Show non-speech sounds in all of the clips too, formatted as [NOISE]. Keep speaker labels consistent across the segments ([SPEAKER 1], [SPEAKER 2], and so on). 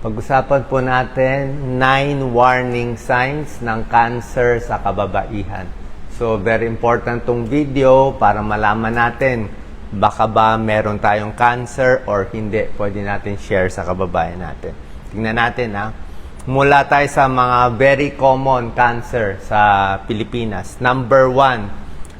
[SPEAKER 1] Pag-usapan po natin, nine warning signs ng cancer sa kababaihan. So, very important tong video para malaman natin baka ba meron tayong cancer or hindi. Pwede natin share sa kababayan natin. Tingnan natin ha. Mula tayo sa mga very common cancer sa Pilipinas. Number one,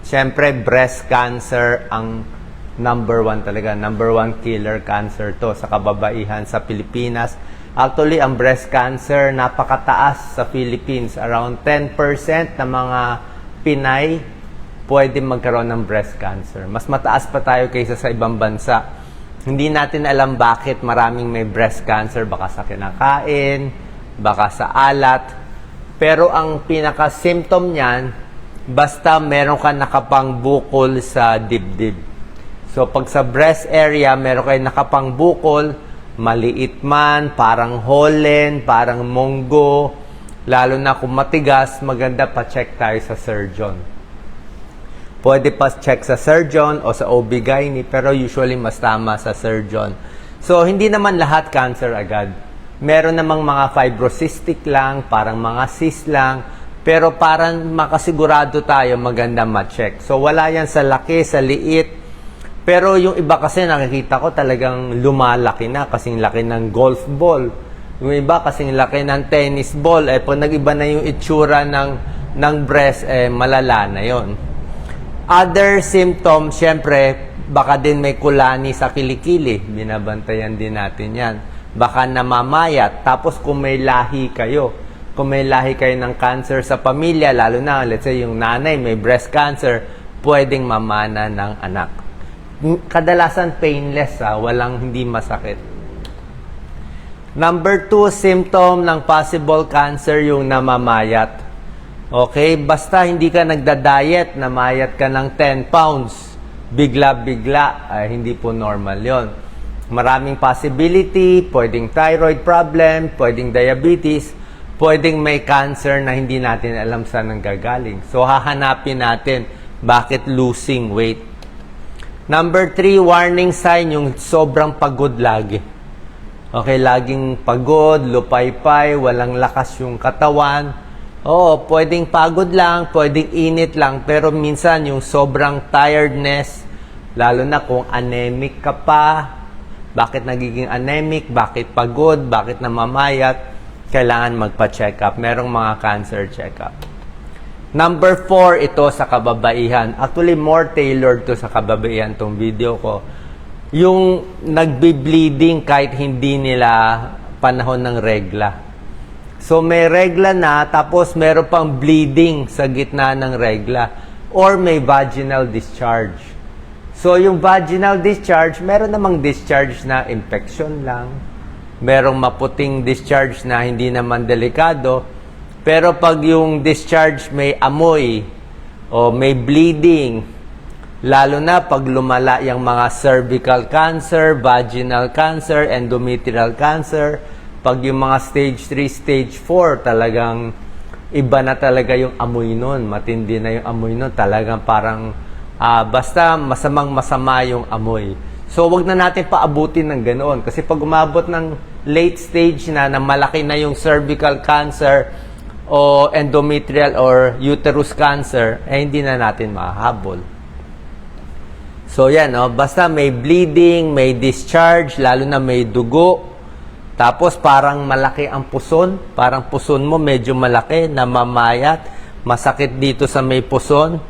[SPEAKER 1] syempre breast cancer ang number one talaga. Number one killer cancer to sa kababaihan sa Pilipinas. Actually, ang breast cancer napakataas sa Philippines. Around 10% ng mga Pinay pwede magkaroon ng breast cancer. Mas mataas pa tayo kaysa sa ibang bansa. Hindi natin alam bakit maraming may breast cancer. Baka sa kinakain, baka sa alat. Pero ang pinaka-symptom niyan, basta meron ka nakapangbukol sa dibdib. So pag sa breast area, meron kayo nakapangbukol, maliit man, parang holen, parang monggo, lalo na kung matigas, maganda pa-check tayo sa surgeon. Pwede pa check sa surgeon o sa OB-GYN, pero usually mas tama sa surgeon. So, hindi naman lahat cancer agad. Meron namang mga fibrocystic lang, parang mga cyst lang, pero parang makasigurado tayo maganda ma-check. So, wala yan sa laki, sa liit, pero yung iba kasi nakikita ko talagang lumalaki na kasing laki ng golf ball. Yung iba kasing laki ng tennis ball. Eh pag nag-iba na yung itsura ng, ng breast, eh malala na yon. Other symptoms, syempre, baka din may kulani sa kilikili. Binabantayan din natin yan. Baka namamayat. Tapos kung may lahi kayo, kung may lahi kayo ng cancer sa pamilya, lalo na, let's say, yung nanay may breast cancer, pwedeng mamana ng anak kadalasan painless, ah, walang hindi masakit. Number two symptom ng possible cancer yung namamayat. Okay, basta hindi ka nagda-diet, namayat ka ng 10 pounds, bigla-bigla, ay hindi po normal yon. Maraming possibility, pwedeng thyroid problem, pwedeng diabetes, pwedeng may cancer na hindi natin alam saan nanggagaling. So, hahanapin natin bakit losing weight Number three, warning sign, yung sobrang pagod lagi. Okay, laging pagod, lupaypay, walang lakas yung katawan. Oo, pwedeng pagod lang, pwedeng init lang, pero minsan yung sobrang tiredness, lalo na kung anemic ka pa, bakit nagiging anemic, bakit pagod, bakit namamayat, kailangan magpa-check up. Merong mga cancer check up. Number four, ito sa kababaihan. Actually, more tailored to sa kababaihan tong video ko. Yung nagbi-bleeding kahit hindi nila panahon ng regla. So, may regla na, tapos meron pang bleeding sa gitna ng regla. Or may vaginal discharge. So, yung vaginal discharge, meron namang discharge na infection lang. Merong maputing discharge na hindi naman delikado pero pag yung discharge may amoy o may bleeding, lalo na pag lumala yung mga cervical cancer, vaginal cancer, endometrial cancer, pag yung mga stage 3, stage 4, talagang iba na talaga yung amoy nun. Matindi na yung amoy nun. Talagang parang uh, basta masamang masama yung amoy. So, wag na natin paabutin ng ganoon. Kasi pag umabot ng late stage na, na malaki na yung cervical cancer, o endometrial or uterus cancer, eh hindi na natin mahahabol. So yan, no? basta may bleeding, may discharge, lalo na may dugo, tapos parang malaki ang puson, parang puson mo medyo malaki, namamayat, masakit dito sa may puson.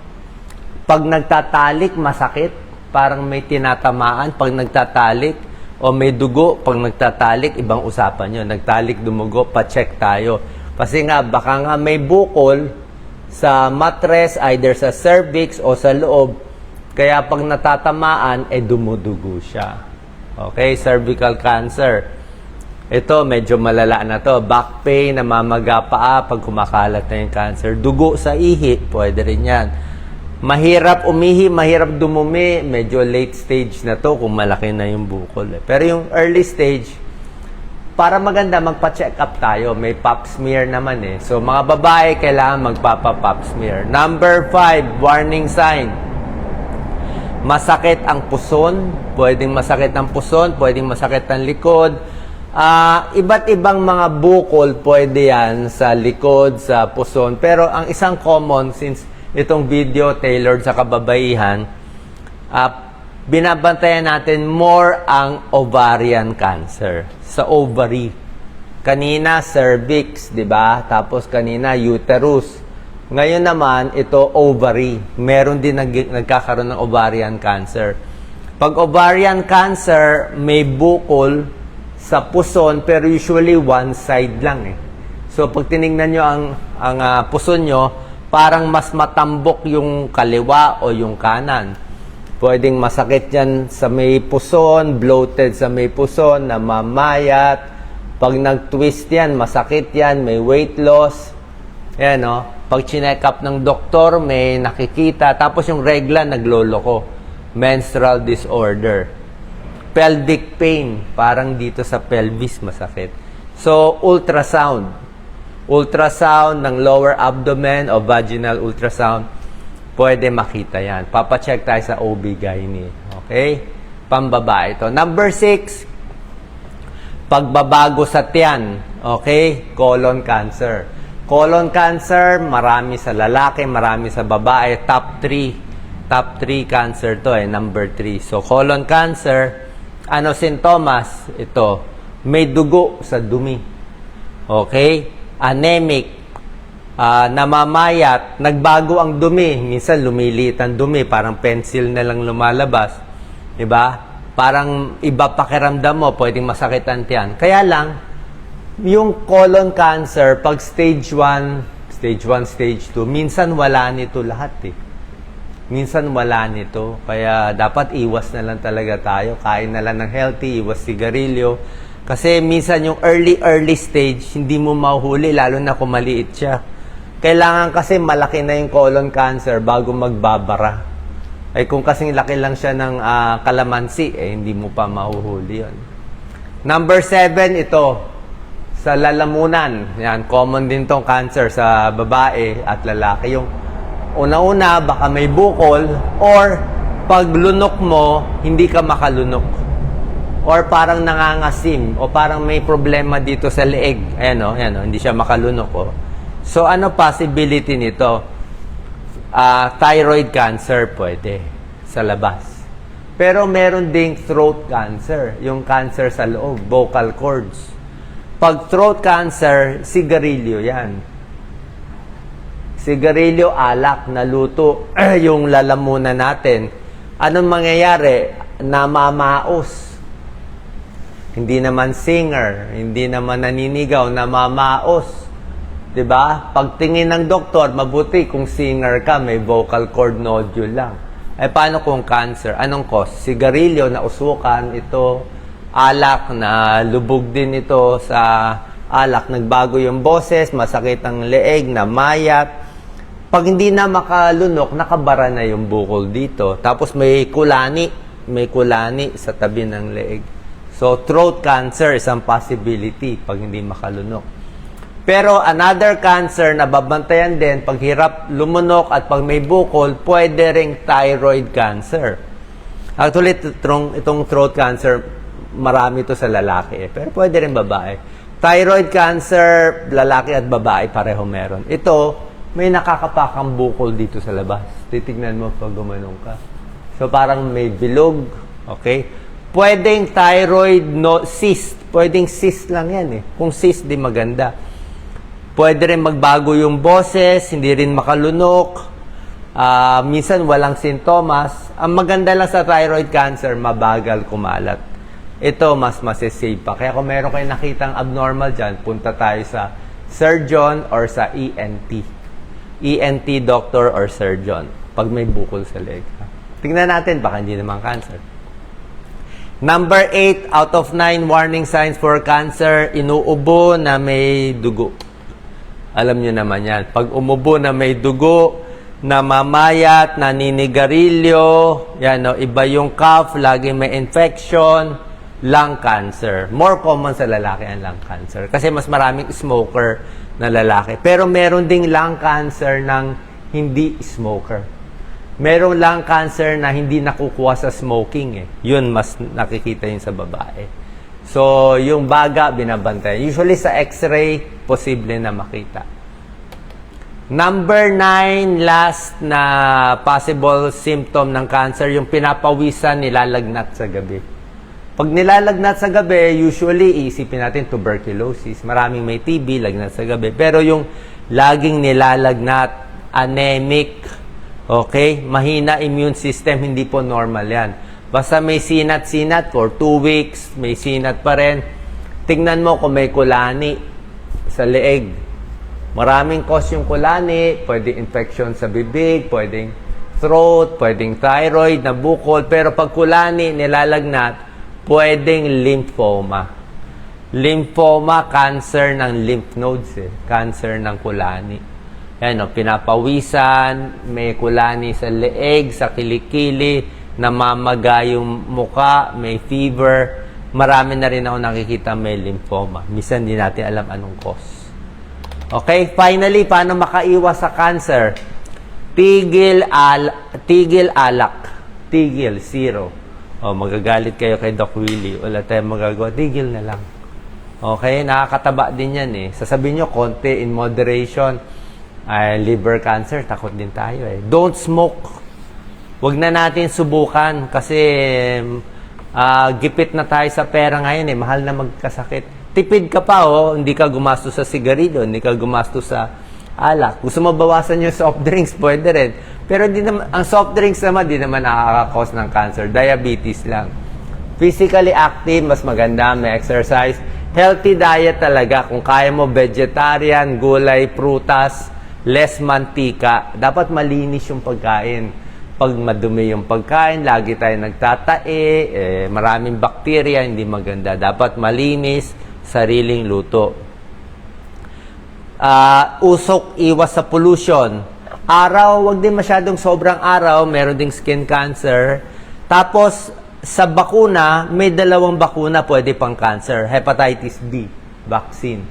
[SPEAKER 1] Pag nagtatalik, masakit, parang may tinatamaan pag nagtatalik, o may dugo, pag nagtatalik, ibang usapan yun. Nagtalik, dumugo, pa-check tayo kasi nga, baka nga may bukol sa mattress, either sa cervix o sa loob. Kaya pag natatamaan, eh dumudugo siya. Okay, cervical cancer. Ito, medyo malala na to. Back pain, namamaga paa pag kumakalat na yung cancer. Dugo sa ihi, pwede rin yan. Mahirap umihi, mahirap dumumi. Medyo late stage na to kung malaki na yung bukol. Eh. Pero yung early stage, para maganda, magpa-check up tayo. May pap smear naman eh. So, mga babae, kailangan magpapa-pap smear. Number five, warning sign. Masakit ang puson. Pwedeng masakit ang puson, pwedeng masakit ang likod. Ah, iba't ibang mga bukol pwede yan sa likod, sa puson. Pero ang isang common, since itong video tailored sa kababaihan, ah, binabantayan natin more ang ovarian cancer sa ovary. Kanina cervix, 'di ba? Tapos kanina uterus. Ngayon naman ito ovary. Meron din nag- nagkakaroon ng ovarian cancer. Pag ovarian cancer, may bukol sa puson pero usually one side lang eh. So pag tiningnan nyo ang, ang ah, puson nyo, parang mas matambok yung kaliwa o yung kanan. Pwedeng masakit yan sa may puson, bloated sa may puson, namamayat. Pag nag-twist yan, masakit yan, may weight loss. Yan, no? Pag chineck up ng doktor, may nakikita. Tapos yung regla, nagloloko. Menstrual disorder. Pelvic pain, parang dito sa pelvis masakit. So, ultrasound. Ultrasound ng lower abdomen o vaginal ultrasound, pwede makita yan. Papacheck tayo sa OB-GYN. Okay? Pambabae ito. Number six, pagbabago sa tiyan. Okay? Colon cancer. Colon cancer, marami sa lalaki, marami sa babae. Top 3. Top 3 cancer to eh. Number 3. So, colon cancer, ano sintomas? Ito, may dugo sa dumi. Okay? Anemic. Ah, namamayat. Nagbago ang dumi. Minsan lumiliit ang dumi. Parang pencil na lang lumalabas. Diba? Parang iba pakiramdam mo. Pwedeng masakit ang tiyan. Kaya lang, yung colon cancer, pag stage 1, stage 1, stage 2, minsan wala nito lahat eh. Minsan wala nito. Kaya dapat iwas na lang talaga tayo. Kain na lang ng healthy, iwas sigarilyo. Kasi minsan yung early, early stage, hindi mo mahuhuli, lalo na kung maliit siya. Kailangan kasi malaki na yung colon cancer bago magbabara. Ay kung kasing laki lang siya ng ah, kalamansi, eh hindi mo pa mahuhuli yon. Number seven, ito. Sa lalamunan. Yan, common din tong cancer sa babae at lalaki. Yung una-una, baka may bukol or pag lunok mo, hindi ka makalunok. Or parang nangangasim o parang may problema dito sa leeg. Ayan o, ayan o, hindi siya makalunok o. So ano possibility nito? Ah, thyroid cancer pwede sa labas. Pero meron ding throat cancer, yung cancer sa loob, vocal cords. Pag throat cancer, sigarilyo yan. Sigarilyo, alak, naluto, [CLEARS THROAT] yung lalamunan natin. Anong mangyayari? Namamaos. Hindi naman singer, hindi naman naninigaw, namamaos. 'Di ba? Pagtingin ng doktor, mabuti kung singer ka, may vocal cord nodule lang. Eh paano kung cancer? Anong cause? Sigarilyo na usukan ito, alak na lubog din ito sa alak, nagbago yung boses, masakit ang leeg, namayat. Pag hindi na makalunok, nakabara na yung bukol dito. Tapos may kulani, may kulani sa tabi ng leeg. So, throat cancer is ang possibility pag hindi makalunok. Pero another cancer na babantayan din, pag hirap lumunok at pag may bukol, pwede ring thyroid cancer. Actually, itong, itong throat cancer, marami to sa lalaki eh. Pero pwede rin babae. Thyroid cancer, lalaki at babae, pareho meron. Ito, may nakakapakang bukol dito sa labas. Titignan mo pag gumanong ka. So, parang may bilog. Okay? Pwedeng thyroid no, cyst. Pwedeng cyst lang yan eh. Kung cyst, di maganda. Pwede rin magbago yung boses, hindi rin makalunok. Ah, minsan walang sintomas. Ang maganda lang sa thyroid cancer, mabagal kumalat. Ito, mas masisave pa. Kaya kung meron kayong nakitang abnormal dyan, punta tayo sa surgeon or sa ENT. ENT doctor or surgeon pag may bukol sa leg. Tingnan natin, baka hindi naman cancer. Number 8 out of 9 warning signs for cancer, inuubo na may dugo. Alam nyo naman yan. Pag umubo na may dugo, namamayat, naninigarilyo, yan, no, iba yung cough, lagi may infection, lung cancer. More common sa lalaki ang lung cancer. Kasi mas maraming smoker na lalaki. Pero meron ding lung cancer ng hindi smoker. Meron lang cancer na hindi nakukuha sa smoking eh. Yun, mas nakikita yun sa babae. So, yung baga, binabantay. Usually sa x-ray, posible na makita. Number nine, last na possible symptom ng cancer, yung pinapawisan, nilalagnat sa gabi. Pag nilalagnat sa gabi, usually iisipin natin tuberculosis. Maraming may TB, lagnat sa gabi. Pero yung laging nilalagnat, anemic, okay, mahina immune system, hindi po normal yan. Basta may sinat-sinat for two weeks, may sinat pa rin, tingnan mo kung may kulani sa leeg. Maraming cause yung kulani, pwedeng infection sa bibig, pwedeng throat, pwedeng thyroid, na bukol. Pero pag kulani, nilalagnat, pwedeng lymphoma. Lymphoma, cancer ng lymph nodes eh. Cancer ng kulani. Yan, no, pinapawisan, may kulani sa leeg, sa kilikili, namamaga yung muka, may fever. Marami na rin ako nakikita may lymphoma. Minsan hindi natin alam anong cause. Okay, finally, paano makaiwas sa cancer? Tigil, al tigil alak. Tigil, zero. O, magagalit kayo kay Doc Willie. Wala tayong magagawa. Tigil na lang. Okay, nakakataba din yan eh. Sasabihin nyo, konti in moderation. Ay, liver cancer, takot din tayo eh. Don't smoke. Huwag na natin subukan kasi ah, gipit na tayo sa pera ngayon eh. Mahal na magkasakit. Tipid ka pa oh, hindi ka gumastos sa sigarilyo, hindi ka gumastos sa alak. Gusto mo bawasan yung soft drinks, pwede rin. Pero di naman, ang soft drinks naman, di naman nakaka-cause ng cancer. Diabetes lang. Physically active, mas maganda, may exercise. Healthy diet talaga. Kung kaya mo, vegetarian, gulay, prutas, less mantika. Dapat malinis yung pagkain. Pag madumi yung pagkain, lagi tayo nagtatae, eh, maraming bakterya, hindi maganda. Dapat malinis, sariling luto. Ah, usok, iwas sa pollution. Araw, wag din masyadong sobrang araw, meron ding skin cancer. Tapos, sa bakuna, may dalawang bakuna pwede pang cancer. Hepatitis B vaccine.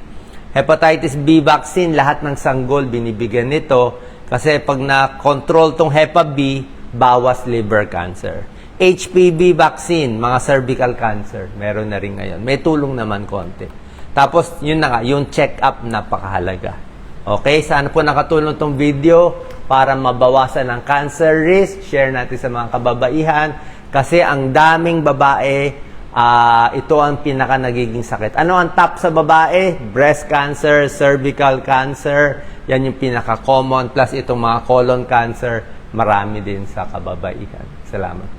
[SPEAKER 1] Hepatitis B vaccine, lahat ng sanggol binibigyan nito kasi pag na-control tong Hepa B, bawas liver cancer. HPV vaccine, mga cervical cancer, meron na rin ngayon. May tulong naman konti. Tapos, yun na nga, yung check-up napakahalaga. Okay, sana po nakatulong tong video para mabawasan ang cancer risk. Share natin sa mga kababaihan kasi ang daming babae, ah, ito ang pinaka nagiging sakit. Ano ang top sa babae? Breast cancer, cervical cancer, yan yung pinaka common plus itong mga colon cancer, marami din sa kababaihan. Salamat.